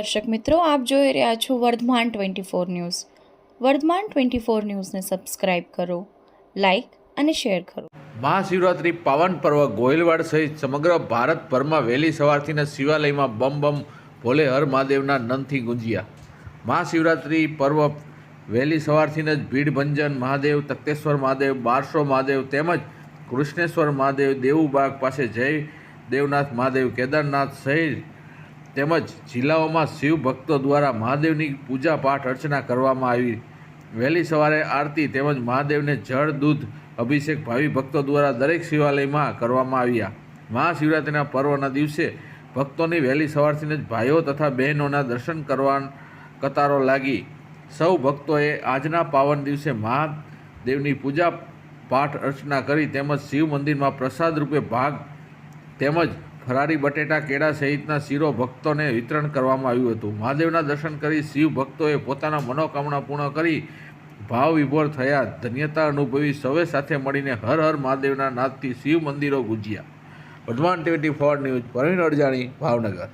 દર્શક મિત્રો, આપ જોઈ રહ્યા છો Vardhman twenty four news. Vardhman twenty four ન્યૂઝને સબસ્ક્રાઇબ કરો, લાઇક અને શેર કરો. મહાશિવરાત્રિ પાવન પર્વ ગોયલવાડ સહિત સમગ્ર ભારતભરમાં વહેલી સવારથી ને શિવાલયમાં બમ બમ ભોલે હર મહાદેવના નંદથી ગુંજ્યા. મહાશિવરાત્રિ પર્વ વહેલી સવારથી જ ભીડભંજન મહાદેવ તક્તેશ્વર મહાદેવ, બારસો મહાદેવ તેમજ કૃષ્ણેશ્વર મહાદેવ, દેવુબાગ પાસે જય દેવનાથ મહાદેવ, કેદારનાથ સહિત તેમજ જિલ્લાઓમાં શિવ ભક્તો દ્વારા મહાદેવની પૂજા પાઠ અર્ચના કરવામાં આવી. વહેલી સવારે આરતી તેમજ મહાદેવને જળ, દૂધ, અભિષેક ભાવિ ભક્તો દ્વારા દરેક શિવાલયમાં કરવામાં આવ્યા. મહાશિવરાત્રિના પર્વના દિવસે ભક્તોની વહેલી સવારથી જ ભાઈઓ તથા બહેનોના દર્શન કરવા કતારો લાગી. સૌ ભક્તોએ આજના પાવન દિવસે મહાદેવની પૂજા પાઠ અર્ચના કરી તેમજ શિવ મંદિરમાં પ્રસાદ રૂપે ભાગ તેમજ ફરારી બટેટા, કેળા સહિતના શીરો ભક્તોને વિતરણ કરવામાં આવ્યું હતું. મહાદેવના દર્શન કરી શિવ ભક્તોએ પોતાના મનોકામના પૂર્ણ કરી ભાવ વિભોર થયા. ધન્યતા અનુભવી સૌએ સાથે મળીને હર હર મહાદેવના નાદથી શિવ મંદિરો ગુજ્યા. Vardhman twenty four news, Parveen Adjani, Bhavnagar.